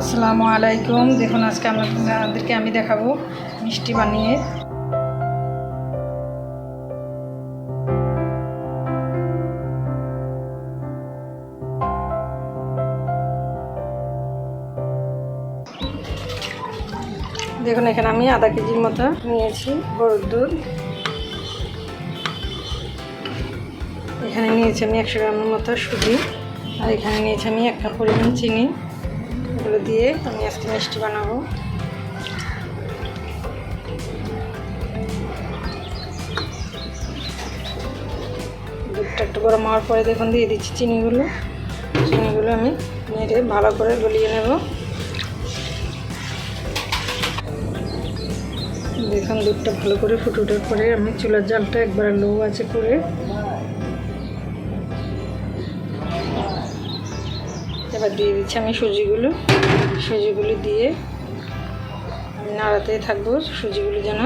আসসালামু আলাইকুম। দেখুন, আজকে আপনাদেরকে আমি দেখাবো মিষ্টি বানিয়ে। দেখুন, এখানে আমি আধা কেজির মতো নিয়েছি গরুর দুধ। এখানে নিয়েছি আমি একশো গ্রামের মতো সুজি। আর এখানে নিয়েছি আমি এক কাপ পরিমাণ চিনি। এগুলো দিয়ে আমি আজকে মিষ্টি বানাবো। দুধটা একটু গরম হওয়ার পরে দেখুন, দিয়ে দিচ্ছি চিনিগুলো। চিনিগুলো আমি নেড়ে ভালো করে গলিয়ে নেব। দেখুন, দুধটা ভালো করে ফুটে ওঠার পরে আমি চুলার জালটা একবার লো আছে করে এবার দিয়ে দিচ্ছি আমি সুজিগুলো। সুজিগুলো দিয়ে নাড়াতেই থাকব সুজিগুলি যেন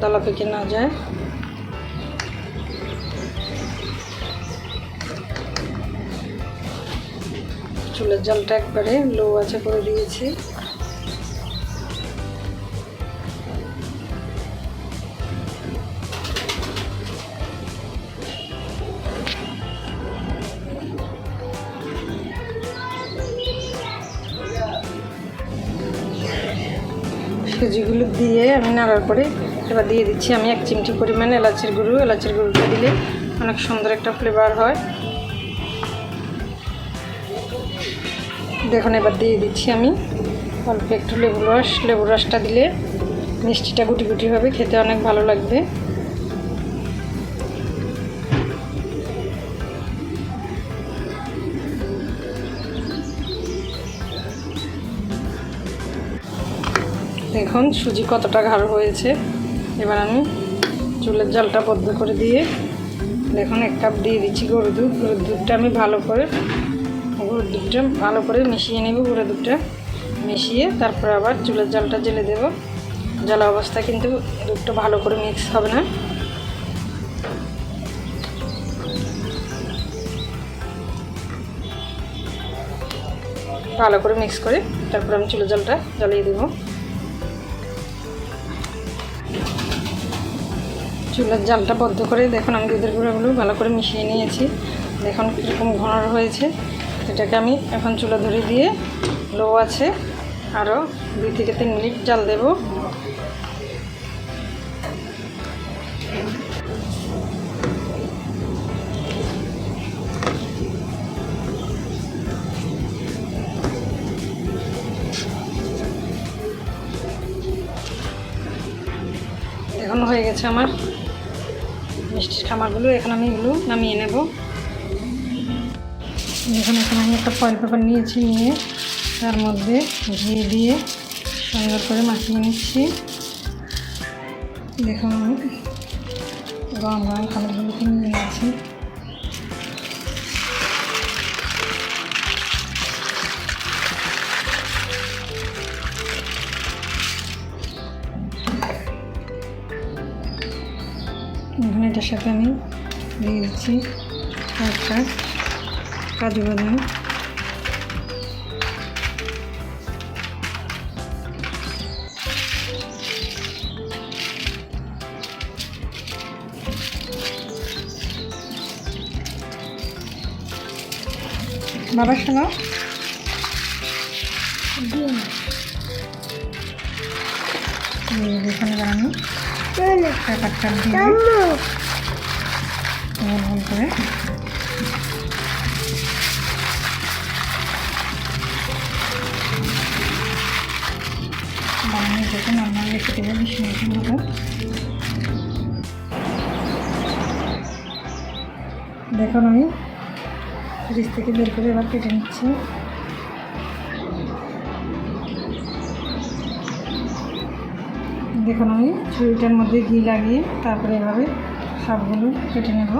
দলা পেকে না যায়। চুলের জলটা একবারে লো আছে করে দিয়েছি। সুজিগুলো দিয়ে আমি নাড়ার পরে এবার দিয়ে দিচ্ছি আমি এক চিমটি পরিমাণে এলাচের গুঁড়ো। এলাচের গুঁড়োটা দিলে অনেক সুন্দর একটা ফ্লেভার হয়। দেখুন, এবার দিয়ে দিচ্ছি আমি অল্প একটু লেবু রস। লেবু রসটা দিলে মিষ্টিটা গুটি গুটি হবে, খেতে অনেক ভালো লাগবে। দেখুন সুজি কতটা ঘাড় হয়েছে, এবার আমি চুলের জলটা বদ্ধ করে দিয়ে দেখুন এক কাপ দিয়ে দিচ্ছি গরু দুধ। গরুর দুধটা আমি ভালো করে, গরুর দুধটা ভালো করে মিশিয়ে নেব, গরুর দুধটা মিশিয়ে তারপর আবার চুলের জলটা জেলে দেব। জলা অবস্থা কিন্তু দুধটা ভালো করে মিক্স হবে না। ভালো করে মিক্স করে তারপর আমি চুলের জলটা জ্বালিয়ে দেবো। চুলার জালটা বদ্ধ করে দেখুন আমি দুধের গুঁড়োগুলো ভালো করে মিশিয়ে নিয়েছি। দেখুন কীরকম ঘন হয়েছে। এটাকে আমি এখন চুলা ধরে দিয়ে লো আছে আরও দুই থেকে তিন মিনিট জাল দেব। এখন হয়ে গেছে আমার মিষ্টির খামারগুলো এখন আমি এগুলো নামিয়ে নেব। দেখুন এখন আমি একটা ফয়েল পেপার নিয়েছি নিয়ে তার মধ্যে ঘি দিয়ে সুন্দর করে মাখিয়ে নিচ্ছি। দেখুন, গরম গরম খাবারগুলোকে নিয়ে নিয়েছি এটার সাথে আমি দিয়ে দিচ্ছি একটা কাজু বাদাম। বাবা শোনো। এখানে বানানো। ব্যাপারটা দিয়ে দেখুন আমি ফ্রিজ থেকে বের করে এবার কেটে নিচ্ছি। দেখুন আমি ছুরিটার মধ্যে ঘি লাগিয়ে তারপরে এভাবে সবগুলো কেটে নেব।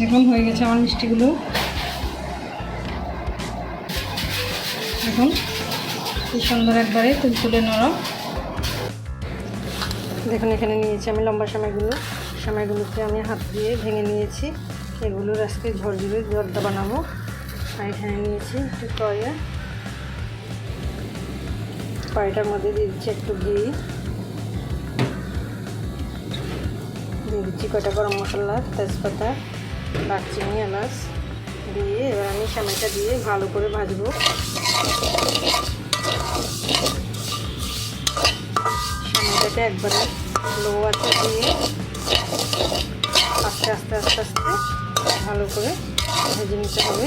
দেখুন হয়ে গেছে আমার মিষ্টিগুলো। দেখুন কি সুন্দর একবারে তুলতুলে নরম দেখুন, এখানে নিয়েছি আমি লম্বা সময়গুলো সময়গুলোকে আমি হাত দিয়ে ভেঙে নিয়েছি। এগুলোর আজকে ঝরঝরে জর্দা বানাবো। আর এখানে নিয়েছি একটু কয়া কয়টার মধ্যে দিয়ে দিচ্ছি একটু ঘি। দিয়ে দিচ্ছি কয়টা গরম মশলা, তেজপাতা। দারচিনি এলাচ দিয়ে এবার আমি সময়টা দিয়ে ভালো করে ভাজবো। সময়টাকে একবারে লো আছে দিয়ে আস্তে আস্তে আস্তে আস্তে ভালো করে ভেজে নিতে হবে।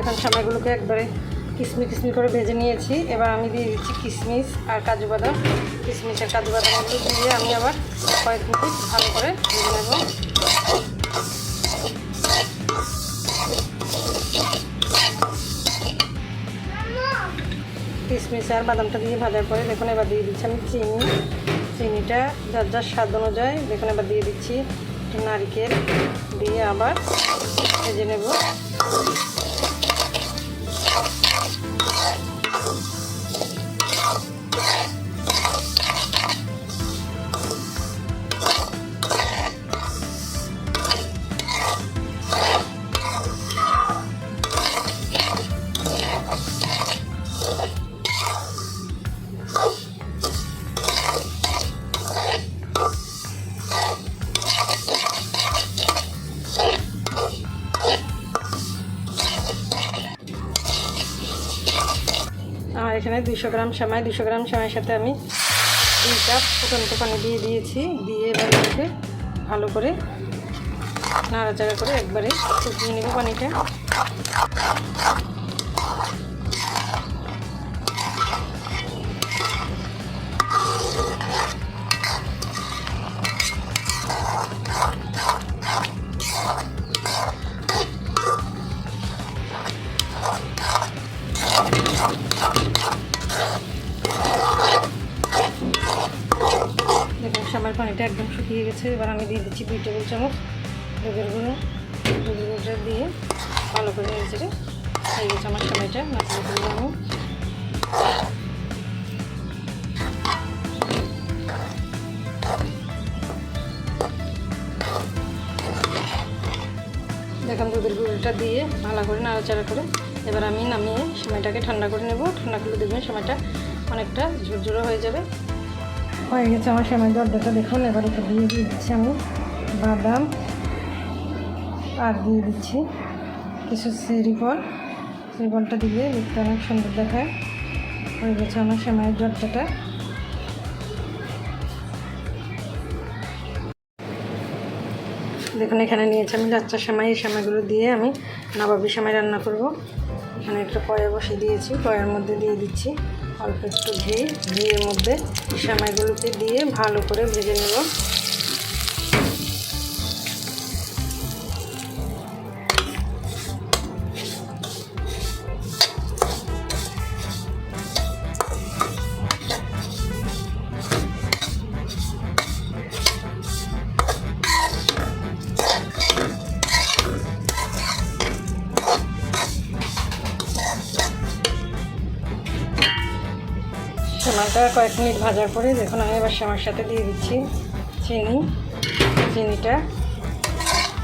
এখন সময়গুলোকে একবারে কিসমি কিসমি করে ভেজে নিয়েছি। এবার আমি দিয়ে দিচ্ছি কিশমিশ আর কাজু বাদাম। কিশমিশ আর কাজু বাদামগুলো দিয়ে আমি আবার কয়েক মিনিট ভালো করে ভেজে নেব। কিশমিশ আর বাদামটা দিয়ে ভাজার পরে দেখুন, এবার দিয়ে দিচ্ছি আমি চিনি। চিনিটা যার যার স্বাদ অনুযায়ী দেখুন, এবার দিয়ে দিচ্ছি একটু নারকেল দিয়ে আবার ভেজে নেব। দুশো গ্রাম সেমাই দুশো গ্রাম সেমাইয়ের সাথে আমি দুই কাপ ফুটন্ত পানি দিয়ে দিয়েছি। দিয়ে এবার ভালো করে নাড়াচাড়া করে একবারে ফুটিয়ে নেব পানিটা। গেছে এবার আমি দিয়ে দিচ্ছি দুই টেবিল চামচ দুধের গুঁড়ো। দুধের গুঁড়োটা দিয়ে ভালো করে নিয়েছে হয়ে গেছে আমার সময়টা নাচলে করে আমি দেখুন দুধের গুঁড়োটা দিয়ে ভালো করে নাড়াচাড়া করে। এবার আমি নামিয়ে সময়টাকে ঠান্ডা করে নেব। ঠান্ডা করলে দেখবেন সময়টা অনেকটা ঝুরঝুরো হয়ে যাবে। হয়ে গেছে আমার সময় দরজাটা দেখুন, এবার এটা দিয়ে দিয়ে দিচ্ছি আমি বাদাম। আর দিয়ে দিচ্ছি কিছু সেরিফল সেরিফলটা দিলে দেখতে অনেক সুন্দর দেখায়। হয়ে গেছে আমার সময়ের দরজাটা। দেখুন, এখানে নিয়েছি আমি লাচ্চা সেমাই এই সেমাইগুলো দিয়ে আমি নবাবি সেমাই রান্না করব। এখানে একটা কয়া বসে দিয়েছি কয়ার মধ্যে দিয়ে দিচ্ছি। অল্প একটু ঘি ঘিয়ের মধ্যে সেমাইগুলোকে দিয়ে ভালো করে ভেজে নেব। কয়েক মিনিট ভাজার পরে দেখুন, আমি এবার সেমার সাথে দিয়ে দিচ্ছি চিনি। চিনিটা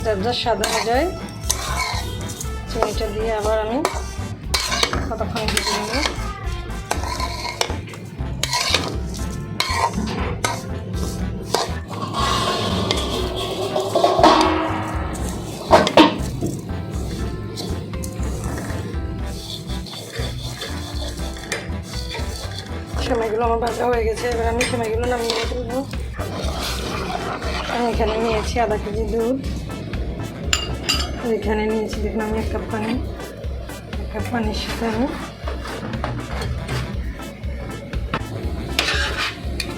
যার যার স্বাদ অনুযায়ী চিনিটা দিয়ে আবার আমি কতক্ষণ ভিজিয়ে নেব? আমার ভাজা হয়ে গেছে, এবার আমি সেমাইগুলো নামিয়ে তুলবো। আমি এখানে নিয়েছি আধা কেজি দুধ। এখানে নিয়েছি, দেখুন আমি এক কাপ পানি। কাপ পানির সাথে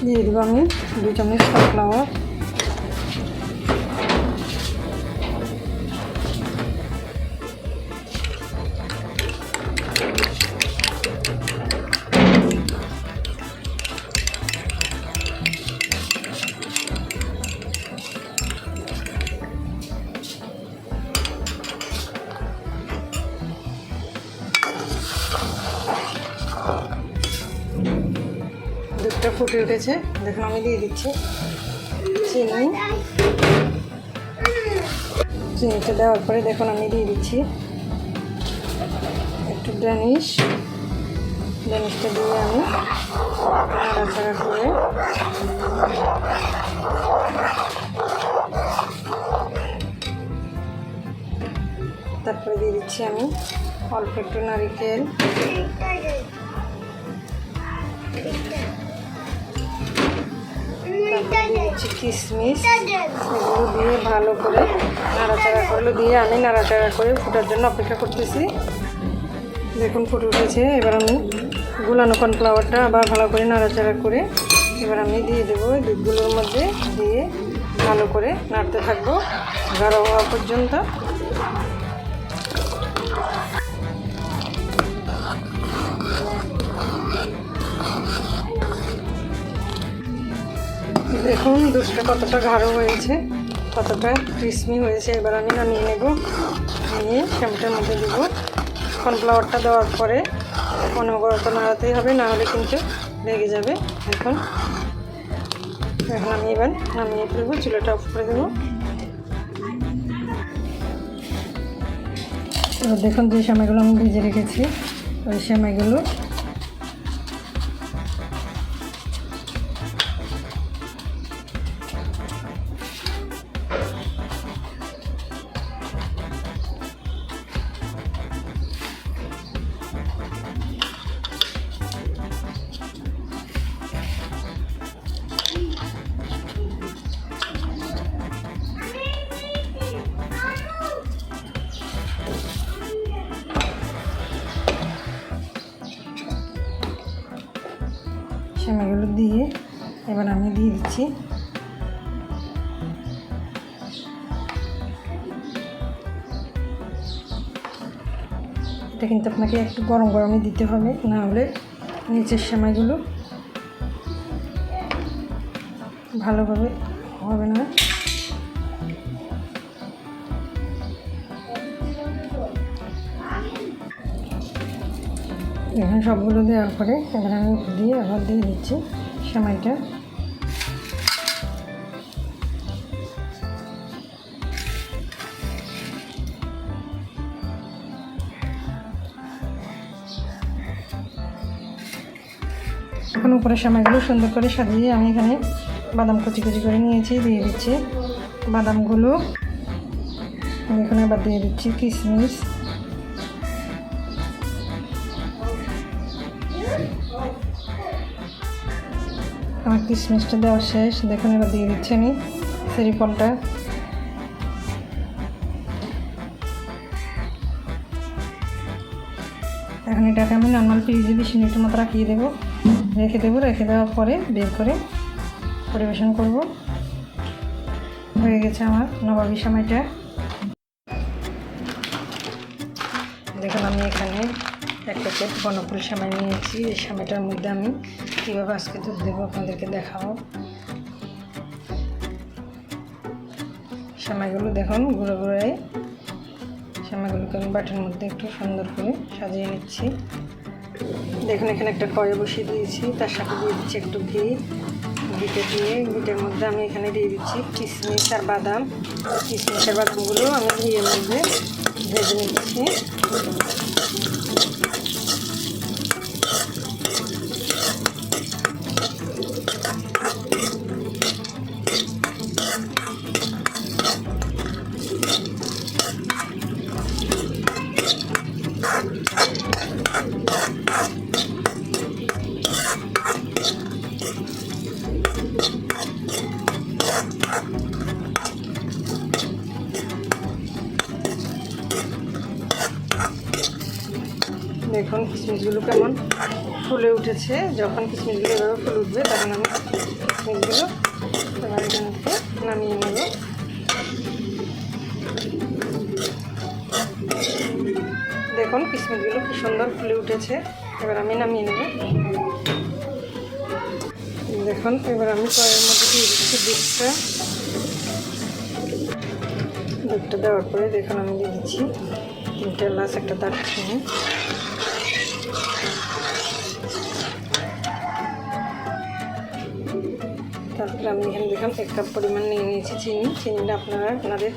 দিয়ে দেবো আমি দু চামচ কর্নফ্লাওয়ার। দুধটা ফুটে উঠেছে। দেখুন, আমি দিয়ে দিচ্ছি। চিনি। চিনিটা দেওয়ার পরে দেখুন, আমি দিয়ে দিচ্ছি একটু ড্যানিশ ড্যানিশটা দিয়ে আমি করে তারপরে দিয়ে দিচ্ছি আমি অল্প একটু নারিকেল। তারপরে দিয়ে কিশমিশ। এগুলো দিয়ে ভালো করে নাড়াচাড়া করল দিয়ে আমি নাড়াচাড়া করে ফুটার জন্য অপেক্ষা করতেছি। দেখুন ফুটে উঠেছে। এবার আমি গুলানো কর্নফ্লাওয়ারটা আবার ভালো করে নাড়াচাড়া করে এবার আমি দিয়ে দেবো দুধগুলোর মধ্যে দিয়ে ভালো করে নাড়তে থাকব। গাঢ় হওয়া পর্যন্ত দেখুন দুধটা কতটা গাঢ় হয়েছে, কতটা ক্রিসমি হয়েছে। এবার আমি নামিয়ে নেব। নিয়ে শ্যাম্পুটার মধ্যে দেবো। কর্নফ্লাওয়ারটা দেওয়ার পরে অনবরত নাড়াতেই হবে, না হলে কিন্তু লেগে যাবে। এখন এখন আমি এবার নামিয়ে ফেলব, চুলাটা অফ করে দেবো। দেখুন যে সময়গুলো আমি ভেজে রেখেছি। ওই সময়গুলো সেমাইগুলো দিয়ে এবার আমি দিয়ে দিচ্ছি। এটা কিন্তু আপনাকে একটু গরম গরমে দিতে হবে, না হলে নিচের সেমাইগুলো ভালোভাবে হবে না। এখানে সবগুলো দেওয়ার পরে এবার আমি দিয়ে আবার দিয়ে দিচ্ছি সেমাইটা। এখন উপরে সেমাইগুলো সুন্দর করে সাজিয়ে আমি এখানে বাদাম কুচি কুচি করে নিয়েছি, দিয়ে দিচ্ছি বাদামগুলো। আমি এখানে আবার দিয়ে দিচ্ছি কিশমিশ। আমার কিশমিশটা দেওয়া শেষ। দেখুন, এবার দিয়ে দিচ্ছি আমি সেরিফলটা এখন এটাকে আমি নর্মাল ফ্রিজে বিশ মিনিটের মতো রাখিয়ে দেবো। রেখে দেবো, রেখে দেওয়ার পরে বের করে পরিবেশন করব। হয়ে গেছে আমার নবাবি সময়টা। দেখুন, আমি এখানে এক প্যাকেট বনফুল সামাই নিয়েছি। এই সামাইটার মধ্যে আমি কীভাবে আজকে দুধ দেবো আপনাদেরকে দেখাবো। সামাইগুলো দেখুন ঘুরে ঘুরে সামাইগুলোকে আমি বাটির মধ্যে একটু সুন্দর করে সাজিয়ে নিচ্ছি। দেখুন, এখানে একটা কড়াই বসিয়ে দিয়েছি। তার সাথে দিয়ে দিচ্ছি একটু ঘি। ঘিটে দিয়ে ঘিটের মধ্যে আমি এখানে দিয়ে দিচ্ছি কিশমিশ আর বাদাম। কিশমিশ আর বাদামগুলো আমি ঘিয়ের মধ্যে ভেজে নিচ্ছি। উঠেছে যখন কিশমিশগুলো এভাবে ফুলে উঠবে, তখন আমি কিশমিশগুলো এবার নামিয়ে নেব। দেখুন কিশমিশগুলো কি সুন্দর ফুলে উঠেছে, এবার আমি নামিয়ে নেব। দেখুন, এবার আমি কয়ের মধ্যে দিয়ে দিচ্ছি দুধটা। দুধটা দেওয়ার পরে দেখুন আমি দিয়ে দিচ্ছি তিনটে এলাচ, একটা দারচিনি। তারপরে আমি এখানে দেখলাম এক কাপ পরিমাণ নিয়ে নিয়েছি চিনি। চিনিটা আপনারা আপনাদের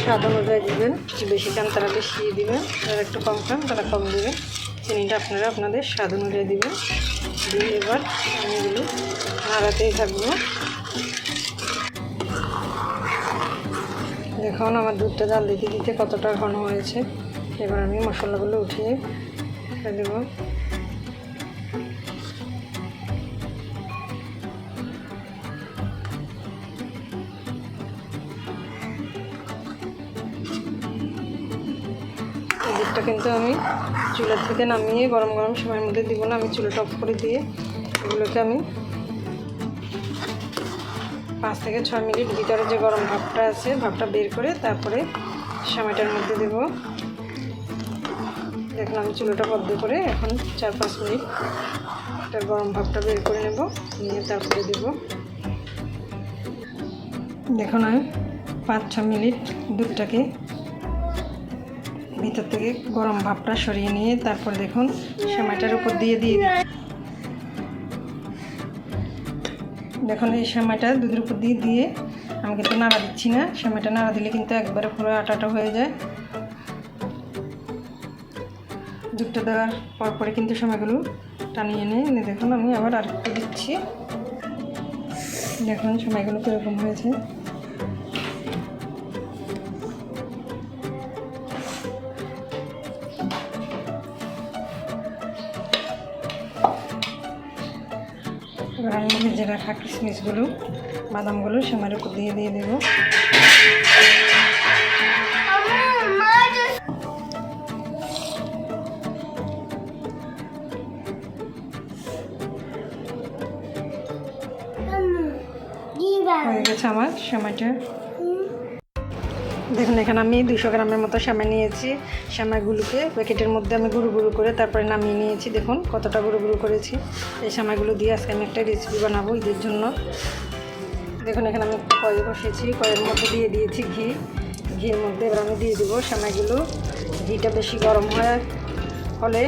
স্বাদ অনুযায়ী দেবেন। বেশি খান তারা বেশি দিবেন। যারা একটু কম খান তারা কম দেবেন। চিনিটা আপনারা আপনাদের স্বাদ অনুযায়ী দিবেন। দিয়ে এবার আমি নাড়াতেই থাকব। দেখুন, আমার দুধটা জাল দিতে দিতে কতটা ঘন হয়েছে। এবার আমি মশলাগুলো উঠিয়ে দেবো। কিন্তু আমি চুলা থেকে নামিয়ে গরম গরম সময়ের মধ্যে দিব না, আমি চুলাটা অফ করে দিয়ে এগুলোকে আমি পাঁচ থেকে ছয় মিনিট ভিতরে যে গরম ভাবটা আছে, ভাবটা বের করে তারপরে সময়টার মধ্যে দেব। দেখুন, আমি চুলোটা বদ্ধ করে এখন চার পাঁচ মিনিট গরম ভাবটা বের করে নেব, নিয়ে তারপরে দেব। দেখুন, আমি পাঁচ ছ মিনিট দুধটাকে ভিতর থেকে গরম ভাবটা সরিয়ে নিয়ে তারপর দেখুন সেমাইটার উপর দিয়ে দিয়ে দেখুন, এই সেমাইটা দুধের উপর দিয়ে দিয়ে আমি কিন্তু নাড়া দিচ্ছি না। সেমাইটা নাড়া দিলে কিন্তু একবারে পুরো আটাটা হয়ে যায়। দুধটা দেওয়ার পর পরে কিন্তু সময়গুলো টানিয়ে নিয়ে দেখুন, আমি আবার আরেকটু দিচ্ছি। দেখুন সময়গুলো কীরকম হয়েছে। ভেজে রাখা কিশমিশগুলো বাদামগুলো সেমার উপর দিয়ে দিয়ে দেবো। হয়ে গেছে আমার সেমাইটা। দেখুন এখানে আমি দুশো গ্রামের মতো সেমাই নিয়েছি। সেমাইগুলোকে প্যাকেটের মধ্যে আমি গুঁড়ো গুঁড়ো করে তারপরে নামিয়ে নিয়েছি। দেখুন, কতটা গুঁড়ো গুঁড়ো করেছি। এই সেমাইগুলো দিয়ে আজকে আমি একটা রেসিপি বানাবো ঈদের জন্য। দেখুন, এখানে আমি একটা কয়ে বসিয়েছি। কয়ের মধ্যে দিয়ে দিয়েছি ঘি। ঘির মধ্যে এবার আমি দিয়ে দেবো সেমাইগুলো ঘিটা বেশি গরম হয় ফলে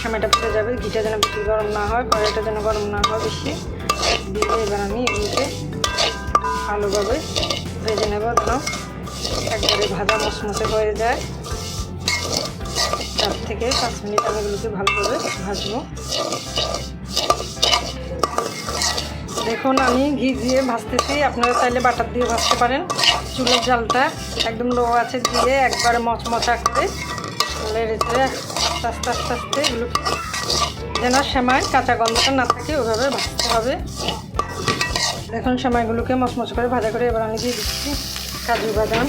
সেমাইটা ফুটে যাবে। ঘিটা যেন বেশি গরম না হয়, কড়াইটা যেন গরম না হয় বেশি। দিয়ে এবার আমি এগুলোকে ভালোভাবে ভেজে নেব একবারে ভাজা মশমশে হয়ে যায়। চার থেকে পাঁচ মিনিট আমি এগুলোকে ভালোভাবে ভাজবো। দেখুন, আমি ঘি দিয়ে ভাজতেছি। আপনারা চাইলে বাটার দিয়ে ভাজতে পারেন। চুলের জালটা একদম লো আছে দিয়ে একবারে মচমচা করে আস্তে আস্তে আস্তে আস্তে এগুলো যেন সেমাই কাঁচা গন্ধটা না থাকে ওইভাবে ভাজতে হবে। দেখুন, সেমাইগুলোকে মচমচ করে ভাজা করে এবার আমি দিয়ে দিচ্ছি। কাজু বাদাম,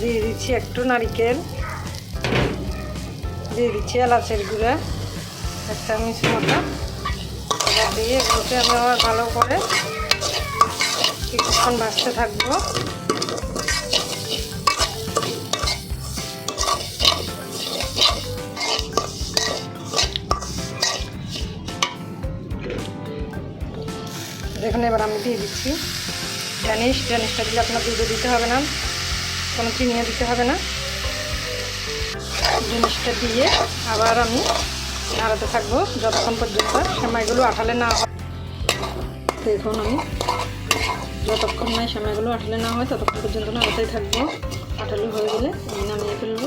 দিয়ে দিচ্ছি একটু নারিকেল, দিয়ে দিচ্ছি এলাচের গুঁড়া এক চামচ মতো। এবার দিয়ে এগুলোকে আমি আবার ভালো করে কিছুক্ষণ ভাজতে থাকব। দেখুন, এবার আমি দিয়ে দিচ্ছি। ড্যানিশ ড্যানিশটা দিলে আপনার দুধে দিতে হবে না, কোনো চিনিও দিতে হবে না। জিনিসটা দিয়ে আবার আমি নাড়াতে থাকব যতক্ষণ পর্যন্ত সেমাইগুলো আঠালে না হয়। দেখুন আমি, যতক্ষণ নাই সেমাইগুলো আঠালে না হয়, ততক্ষণ পর্যন্ত নাড়াতেই থাকব। আঠালো হয়ে গেলে আমি নামিয়ে ফেলব।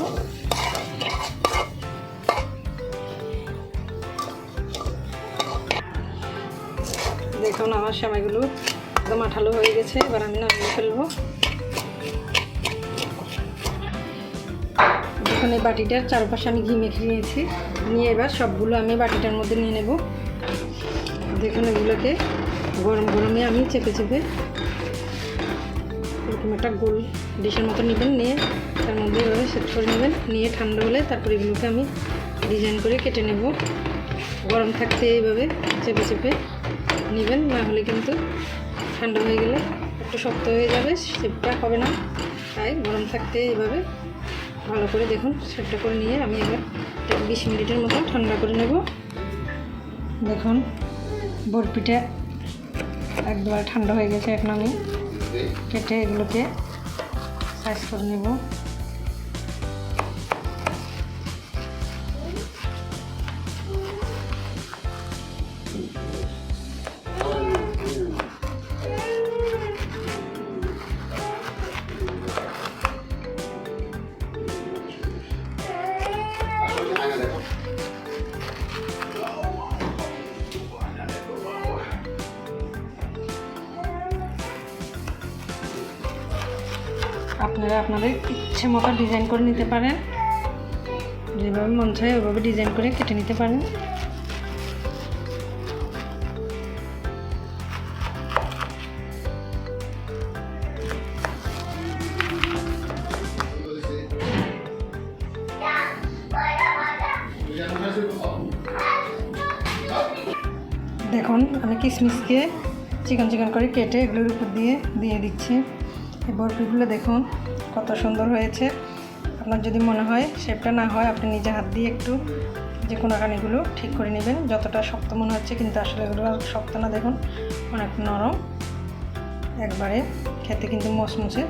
দেখুন আমার সেমাইগুলো একদম আঠালো হয়ে গেছে, এবার আমি নামিয়ে ফেলব। দেখুন এই বাটিটার চারপাশে আমি ঘি মেখে নিয়েছি। নিয়ে এবার সবগুলো আমি বাটিটার মধ্যে নিয়ে নেব। দেখুন এগুলোকে গরম গরমে আমি চেপে চেপে এরকম একটা গোল ডিশের মতো নেবেন, নিয়ে তার মধ্যে এভাবে সেট করে নেবেন। নিয়ে ঠান্ডা হলে তারপর এগুলোকে আমি ডিজাইন করে কেটে নেব। গরম থাকতে এইভাবে চেপে চেপে নেবেন, না হলে কিন্তু ঠান্ডা হয়ে গেলে একটু শক্ত হয়ে যাবে সেপটা হবে না। তাই গরম থাকতে এভাবে ভালো করে দেখুন সেপটা করে নিয়ে আমি এবার বিশ মিনিটের মতো ঠান্ডা করে নেব। দেখুন বরপিটা একবার ঠান্ডা হয়ে গেছে, এখন আমি কেটে এগুলোকে সাইজ করে নেব। আপনাদের ইচ্ছে মতো ডিজাইন করে নিতে পারেন। যেভাবে মন চায় ওইভাবে ডিজাইন করে কেটে নিতে পারেন। দেখুন, আমি কিশমিশকে চিকন চিকন করে কেটে এগুলোর উপর দিয়ে দিয়ে দিচ্ছি। এই বরফিগুলো দেখুন কত সুন্দর হয়েছে। আপনার যদি মনে হয় শেপটা না হয়, আপনি নিজে হাত দিয়ে একটু যে কোনো কানিগুলো ঠিক করে নেবেন। যতটা শক্ত মনে হচ্ছে কিন্তু আসলে এগুলো শক্ত না, দেখুন, অনেক নরম। একবারে খেতে কিন্তু মচমচে।